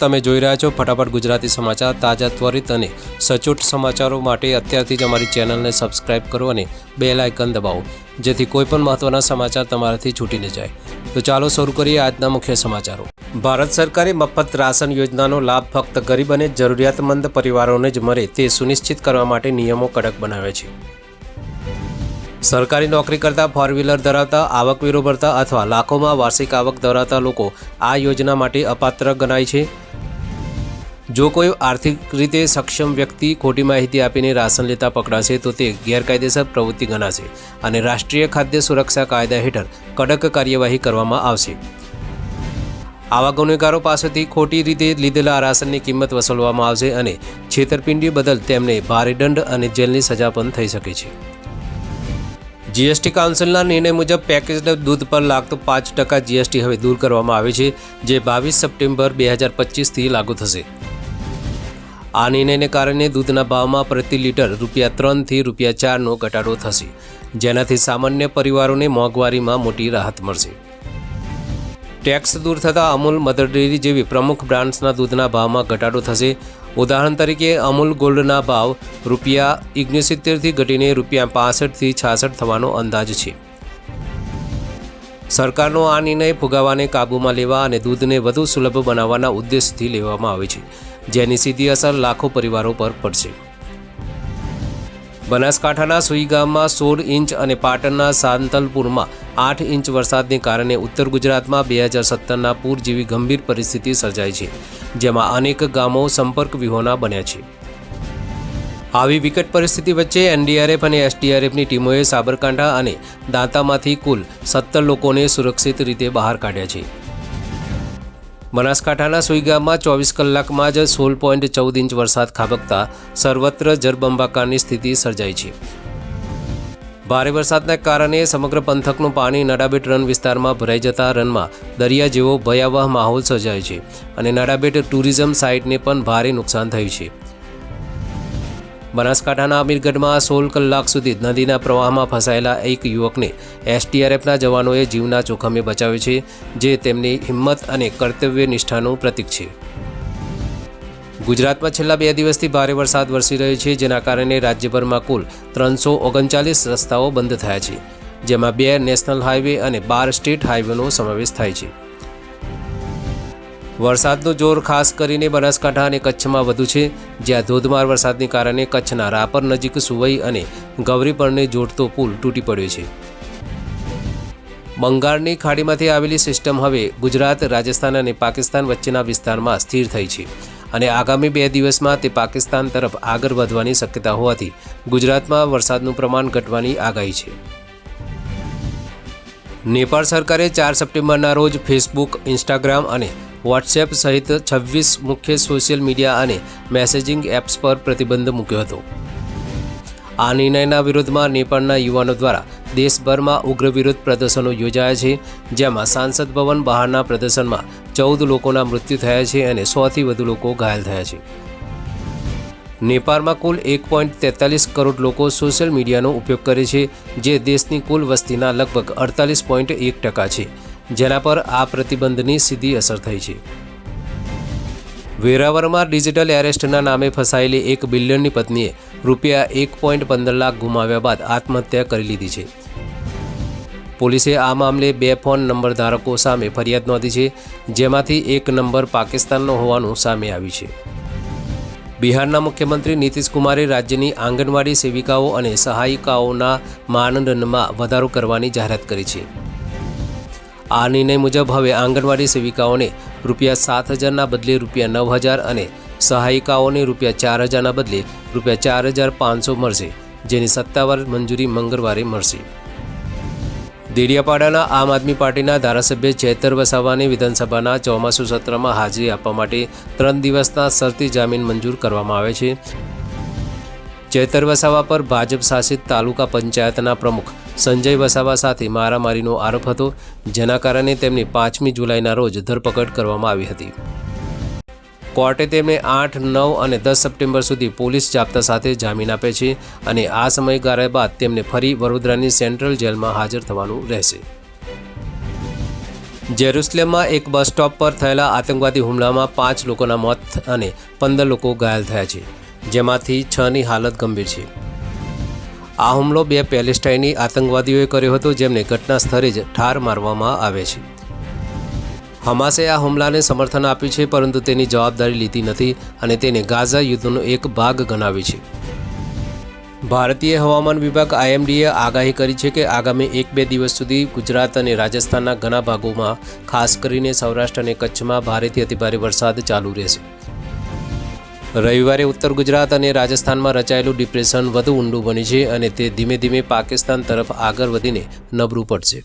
તમે જોઈ રહ્યા છો ફટાફટ ગુજરાતી સમાચાર તાજા ત્વરિત અને સચોટ સમાચારો માટે અત્યારથી જ અમારી ચેનલને સબસ્ક્રાઇબ કરો અને બે લાયકન દબાવો, જેથી કોઈપણ મહત્ત્વના સમાચાર તમારાથી છૂટી ન જાય. તો ચાલો શરૂ કરીએ આજના મુખ્ય સમાચારો. ભારત સરકારે મફત રાશન યોજનાનો લાભ ફક્ત ગરીબ અને જરૂરિયાતમંદ પરિવારોને જ મળે તે સુનિશ્ચિત કરવા માટે નિયમો કડક બનાવ્યા છે. સરકારી નોકરી કરતા ફોર વ્હીલર ધરાવતા આવકવેરો ભરતા અથવા લાખોમાં વાર્ષિક આવક ધરાવતા લોકો આ યોજના માટે અપાત્ર ગણાય છે. જો કોઈ આર્થિક રીતે સક્ષમ વ્યક્તિ ખોટી માહિતી આપીને રાશન લેતા પકડાશે, તો તે ગેરકાયદેસર પ્રવૃત્તિ ગણાશે અને રાષ્ટ્રીય ખાદ્ય સુરક્ષા કાયદા હેઠળ કડક કાર્યવાહી કરવામાં આવશે. આવા ગુનેગારો પાસેથી ખોટી રીતે લીધેલા રાશનની કિંમત વસૂલવામાં આવશે અને છેતરપિંડી બદલ તેમને ભારે દંડ અને જેલની સજા પણ થઈ શકે છે. જીએસટી કાઉન્સિલના નિર્ણય મુજબ પેકેજ્ડ દૂધ પર લાગતો પાંચ ટકા જીએસટી હવે દૂર કરવામાં આવે છે, જે બાવીસ સપ્ટેમ્બર બે હજાર પચીસથી લાગુ થશે. આ નિર્ણયને કારણે દૂધના ભાવમાં પ્રતિ લીટર રૂપિયા ત્રણથી રૂપિયા ચારનો ઘટાડો થશે. જેનાથી સામાન્ય પરિવારોને મોંઘવારીમાં મોટી રાહત મળશે. ટેક્સ દૂર થતાં અમૂલ મધર ડેરી જેવી પ્રમુખ બ્રાન્ડ્સના દૂધના ભાવમાં ઘટાડો થશે. ઉદાહરણ તરીકે, અમૂલ ગોલ્ડના ભાવ રૂપિયા ઓગણસિત્તેરથી ઘટીને રૂપિયા પાસઠથી છાસઠ થવાનો અંદાજ છે. સરકારનો આ નિર્ણય ફુગાવાને કાબૂમાં લેવા અને દૂધને વધુ સુલભ બનાવવાના ઉદ્દેશથી લેવામાં આવે છે. જેની સીધી અસર લાખો પરિવારો પર પડશે. બનાસકાંઠાના સુઈ ગામમાં સોળ ઇંચ અને પાટણના સાંતલપુરમાં આઠ ઇંચ વરસાદને કારણે ઉત્તર ગુજરાતમાં બે હજાર સત્તરના પૂર જેવી ગંભીર પરિસ્થિતિ સર્જાઈ છે, જેમાં અનેક ગામો સંપર્ક વિહોણા બન્યા છે. આવી વિકટ પરિસ્થિતિ વચ્ચે એનડીઆરએફ અને એસડીઆરએફની ટીમોએ સાબરકાંઠા અને દાંતામાંથી કુલ સત્તર લોકોને સુરક્ષિત રીતે બહાર કાઢ્યા છે. બનાસકાંઠાના સુઈગામમાં ચોવીસ કલાકમાં જ સોળ પોઈન્ટ ચૌદ ઇંચ વરસાદ ખાબકતા સર્વત્ર જળબંબાકારની સ્થિતિ સર્જાઈ છે. ભારે વરસાદના કારણે સમગ્ર પંથકનું પાણી નડાબેટ રન વિસ્તારમાં ભરાઈ જતા રનમાં દરિયા જેવો ભયાવહ માહોલ સર્જાયો છે અને નડાબેટ ટુરિઝમ સાઇટને પણ ભારે નુકસાન થયું છે. બનાસકાંઠાના અમીરગઢમાં સોળ કલાક સુધી નદીના પ્રવાહમાં ફસાયેલા એક યુવકને એસટીઆરએફના જવાનોએ જીવના જોખમે બચાવ્યો છે, જે તેમની હિંમત અને કર્તવ્ય નિષ્ઠાનું પ્રતીક છે. ગુજરાતમાં છેલ્લા બે દિવસથી ભારે વરસાદ વરસી રહ્યો છે, જેના કારણે રાજ્યભરમાં કુલ ત્રણસો ઓગણચાલીસ રસ્તાઓ બંધ થયા છે, જેમાં બે નેશનલ હાઈવે અને બાર સ્ટેટ હાઈવેનો સમાવેશ થાય છે. વરસાદનું જોર ખાસ કરીને બનાસકાંઠા અને કચ્છમાં વધુ છે. જ્યાં ધોધમાર વરસાદને કારણે કચ્છના રાપર નજીક સુવઈ અને ગૌરીપરને જોડતો પુલ તૂટી પડ્યો છે. બંગાળની ખાડીમાંથી આવેલી સિસ્ટમ હવે ગુજરાત, રાજસ્થાન અને પાકિસ્તાન વચ્ચેના વિસ્તારમાં સ્થિર થઈ છે અને આગામી બે દિવસમાં તે પાકિસ્તાન તરફ આગળ વધવાની શક્યતા હોવાથી ગુજરાતમાં વરસાદનું પ્રમાણ ઘટવાની આગાહી છે. નેપાળ સરકારે ચાર સપ્ટેમ્બરના રોજ ફેસબુક, ઇન્સ્ટાગ્રામ અને વોટ્સએપ સહિત છવ્વીસ મુખ્ય સોશિયલ મીડિયા અને મેસેજિંગ એપ્સ પર પ્રતિબંધ મૂક્યો હતો. આ નિર્ણયના વિરોધમાં નેપાળના યુવાનો દ્વારા દેશભરમાં ઉગ્ર વિરોધ પ્રદર્શનો યોજાયા છે, જેમાં સાંસદ ભવન બહારના પ્રદર્શનમાં ચૌદ લોકોના મૃત્યુ થયા છે અને સોથી વધુ લોકો ઘાયલ થયા છે. નેપાળમાં કુલ એક પોઈન્ટ તેતાલીસ કરોડ લોકો સોશિયલ મીડિયાનો ઉપયોગ કરે છે, જે દેશની કુલ વસ્તીના લગભગ અડતાલીસ પોઈન્ટ એક ટકા છે, જેના પર આ પ્રતિબંધની સીધી અસર થઈ છે. વેરાવરમાં ડિજિટલ એરેસ્ટના નામે ફસાયેલી એક બિલિયનની પત્નીએ રૂપિયા એક પોઈન્ટ પંદર લાખ ગુમાવ્યા બાદ આત્મહત્યા કરી લીધી છે. પોલીસે આ મામલે બે ફોન નંબર ધારકો સામે ફરિયાદ નોંધી છે, જેમાંથી એક નંબર પાકિસ્તાનનો હોવાનું સામે આવ્યું છે. બિહારના મુખ્યમંત્રી નીતિશકુમારે રાજ્યની આંગણવાડી સેવિકાઓ અને સહાયિકાઓના માનદંડમાં વધારો કરવાની જાહેરાત કરી છે. આ નિર્ણય મુજબ હવે આંગણવાડી સેવિકાઓને રૂપિયા સાત હજારના બદલે રૂપિયા નવ હજાર અને સહાયિકાઓને રૂપિયા ચાર હજારના બદલે રૂપિયા ચાર હજાર પાંચસો મળશે, જેની સત્તાવાર મંજૂરી મંગળવારે મળશે. દેડિયાપાડાના આમ આદમી પાર્ટીના ધારાસભ્ય ચેતર વસાવાને વિધાનસભાના ચોમાસુ સત્રમાં હાજરી આપવા માટે ત્રણ દિવસના શરતી જામીન મંજૂર કરવામાં આવે છે. ચેતર વસાવા પર ભાજપ શાસિત તાલુકા પંચાયતના પ્રમુખ સંજય વસાવા સાથે મારામારીનો આરોપ હતો, જેના કારણે તેમની પાંચમી જુલાઈના રોજ ધરપકડ કરવામાં આવી હતી. કોર્ટે તેમને આઠ, નવ અને દસ સપ્ટેમ્બર સુધી પોલીસ જાપ્તા સાથે જામીન આપે છે અને આ સમયગાળા બાદ તેમને ફરી વડોદરાની સેન્ટ્રલ જેલમાં હાજર થવાનું રહેશે. જેરુસલેમમાં એક બસ સ્ટોપ પર થયેલા આતંકવાદી હુમલામાં પાંચ લોકોના મોત અને પંદર લોકો ઘાયલ થયા છે, જેમાંથી છની હાલત ગંભીર છે. આ હુમલો બે પેલેસ્ટાઈની આતંકવાદીઓએ કર્યો હતો, જેમને ઘટના સ્થળે જ ઠાર મારવામાં આવે છે. હમાસે આ હુમલાને સમર્થન આપ્યું છે, પરંતુ તેની જવાબદારી લીધી નથી અને તેને ગાઝા યુદ્ધનો એક ભાગ ગણાવી છે. ભારતીય હવામાન વિભાગ આઈએમડીએ આગાહી કરી છે કે આગામી એક બે દિવસ સુધી ગુજરાત અને રાજસ્થાનના ઘણા ભાગોમાં, ખાસ કરીને સૌરાષ્ટ્ર અને કચ્છમાં ભારેથી અતિભારે વરસાદ ચાલુ રહેશે. રવિવારે ઉત્તર ગુજરાત અને રાજસ્થાનમાં રચાયેલું ડિપ્રેશન વધુ ઊંડું બની છે અને તે ધીમે ધીમે પાકિસ્તાન તરફ આગળ વધીને નબળું પડશે.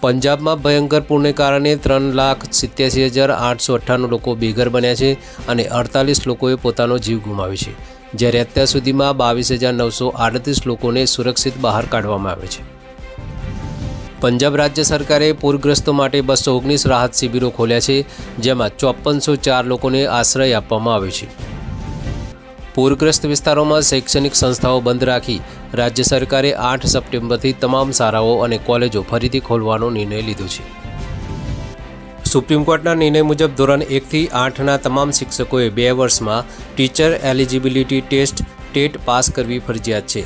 પંજાબમાં ભયંકર પૂરને કારણે ત્રણ લાખ સિત્યાસી હજાર આઠસો અઠ્ઠાણું લોકો બેઘર બન્યા છે અને અડતાલીસ લોકોએ પોતાનો જીવ ગુમાવ્યો છે, જ્યારે અત્યાર સુધીમાં બાવીસ હજાર નવસો આડત્રીસ લોકોને સુરક્ષિત બહાર કાઢવામાં આવે છે. પંજાબ રાજ્ય સરકારે પૂરગ્રસ્તો માટે બસો ઓગણીસ રાહત શિબિરો ખોલ્યા છે, જેમાં ચોપનસો ચાર લોકોને આશ્રય આપવામાં આવ્યો છે. પૂરગ્રસ્ત વિસ્તારોમાં શૈક્ષણિક સંસ્થાઓ બંધ રાખી રાજ્ય સરકારે આઠ સપ્ટેમ્બરથી તમામ શાળાઓ અને કોલેજો ફરીથી ખોલવાનો નિર્ણય લીધો છે. સુપ્રીમ કોર્ટના નિર્ણય મુજબ ધોરણ એકથી આઠના તમામ શિક્ષકોએ બે વર્ષમાં teacher eligibility test TET pass કરવી ફરજિયાત છે,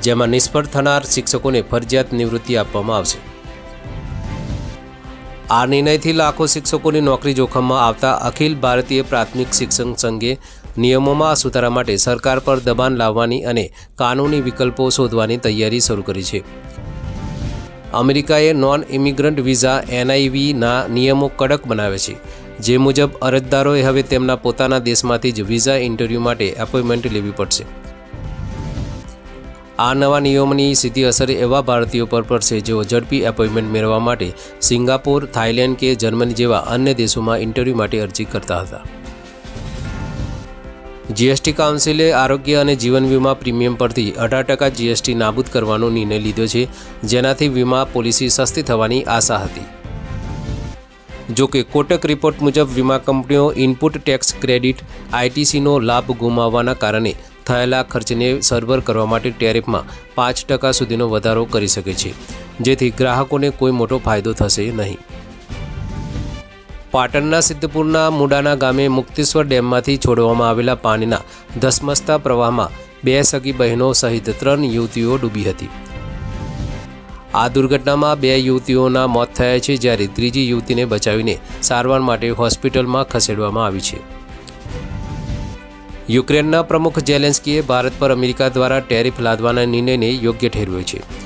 જેમાં નિષ્ફળ થનાર શિક્ષકોને ફરજિયાત નિવૃત્તિ આપવામાં આવશે. આ નિર્ણયથી લાખો શિક્ષકોની નોકરી જોખમમાં આવતા અખિલ ભારતીય પ્રાથમિક શિક્ષણ સંઘે નિયમોમાં સુધારા માટે સરકાર પર દબાણ લાવવાની અને કાનૂની વિકલ્પો શોધવાની તૈયારી શરૂ કરી છે. અમેરિકાએ નોન ઇમિગ્રન્ટ વિઝા એનઆઈવીના નિયમો કડક બનાવે છે, જે મુજબ અરજદારોએ હવે તેમના પોતાના દેશમાંથી જ વિઝા ઇન્ટરવ્યૂ માટે એપોઇન્ટમેન્ટ લેવી પડશે. આ નવા નિયમોની સીધી અસર એવા ભારતીયો પર પડશે જેઓ ઝડપી એપોઇન્ટમેન્ટ મેળવવા માટે સિંગાપોર, થાઇલેન્ડ કે જર્મની જેવા અન્ય દેશોમાં ઇન્ટરવ્યૂ માટે અરજી કરતા હતા. જીએસટી કાઉન્સિલે આરોગ્ય અને જીવન વીમા પ્રીમિયમ પરથી અઢાર ટકા જીએસટી નાબૂદ કરવાનો નિર્ણય લીધો છે, જેનાથી વીમા પોલિસી સસ્તી થવાની આશા હતી. જો કે કોટક રિપોર્ટ મુજબ વીમા કંપનીઓ ઇનપુટ ટેક્સ ક્રેડિટ આઈટીસીનો લાભ ગુમાવવાના કારણે થયેલા ખર્ચને સરભર કરવા માટે ટેરિફમાં પાંચ ટકા સુધીનો વધારો કરી શકે છે, જેથી ગ્રાહકોને કોઈ મોટો ફાયદો થશે નહીં. પાટણના સિદ્ધપુરના મુડાના ગામે મુક્તેશ્વર ડેમમાંથી છોડવામાં આવેલા પાણીના ધસમસતા પ્રવાહમાં બે સગી બહેનો સહિત ત્રણ યુવતીઓ ડૂબી હતી. આ દુર્ઘટનામાં બે યુવતીઓના મોત થયા છે, જ્યારે ત્રીજી યુવતીને બચાવીને સારવાર માટે હોસ્પિટલમાં ખસેડવામાં આવી છે. યુક્રેનના પ્રમુખ જેલેન્સ્કીએ ભારત પર અમેરિકા દ્વારા ટેરિફ લાદવાના નિર્ણયને યોગ્ય ઠેરવ્યો છે.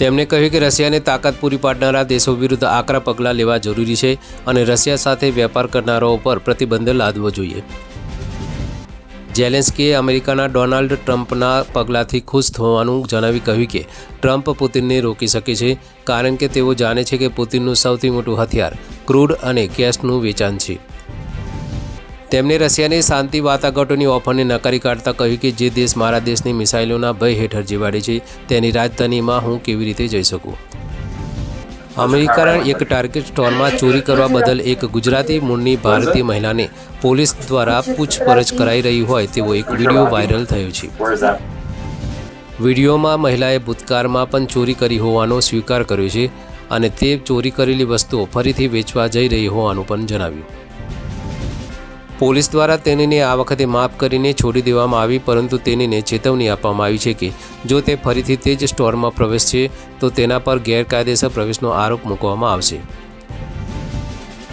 તેમણે કહ્યું કે રશિયાને તાકાત પૂરી પાડનારા દેશો વિરુદ્ધ આકરા પગલાં લેવા જરૂરી છે અને રશિયા સાથે વેપાર કરનારાઓ પર પ્રતિબંધ લાદવો જોઈએ. જેલેન્સ્કીએ અમેરિકાના ડોનાલ્ડ ટ્રમ્પના પગલાંથી ખુશ થવાનું જણાવી કહ્યું કે ટ્રમ્પ પુતિનને રોકી શકે છે, કારણ કે તેઓ જાણે છે કે પુતિનનું સૌથી મોટું હથિયાર ક્રૂડ અને ગેસનું વેચાણ છે. તેમણે રશિયાની શાંતિ વાતાઘાટોની ઓફરને નકારી કાઢતા કહ્યું કે જે દેશ મારા દેશની મિસાઇલોના ભય હેઠળ જીવાડે છે, તેની રાજધાનીમાં હું કેવી રીતે જઈ શકું અમેરિકાના એક ટાર્ગેટ સ્ટોરમાં ચોરી કરવા બદલ એક ગુજરાતી મૂળની ભારતીય મહિલાને પોલીસ દ્વારા પૂછપરછ કરાઈ રહી હોય તેવો એક વીડિયો વાયરલ થયો છે? વિડીયોમાં મહિલાએ ભૂતકાળમાં પણ ચોરી કરી હોવાનો સ્વીકાર કર્યો છે અને તે ચોરી કરેલી વસ્તુઓ ફરીથી વેચવા જઈ રહી હોવાનું પણ જણાવ્યું પોલીસ દ્વારા તેણીને આ વખતે માફ કરીને છોડી દેવામાં આવી, પરંતુ તેણીને ચેતવણી આપવામાં આવી છે કે જો તે ફરીથી તે જ સ્ટોરમાં પ્રવેશશે તો તેના પર ગેરકાયદેસર પ્રવેશનો આરોપ મૂકવામાં આવશે.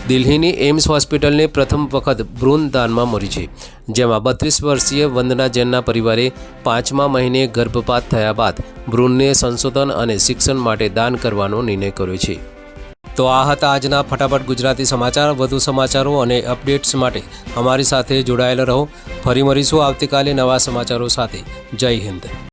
દિલ્હીની એમ્સ હોસ્પિટલને પ્રથમ વખત ભ્રૂણ દાનમાં મળી છે, જેમાં બત્રીસ વર્ષીય વંદના જૈનના પરિવારે પાંચમા મહિને ગર્ભપાત થયા બાદ ભ્રૂણને સંશોધન અને શિક્ષણ માટે દાન કરવાનો નિર્ણય કર્યો છે. તો આ હતા આજના ફટાફટ ગુજરાતી સમાચાર. વધુ સમાચારો અને અપડેટ્સ માટે અમારી સાથે જોડાયેલા રહો. ફરી મળીશું આવતીકાલે નવા સમાચારો સાથે. જય હિન્દ.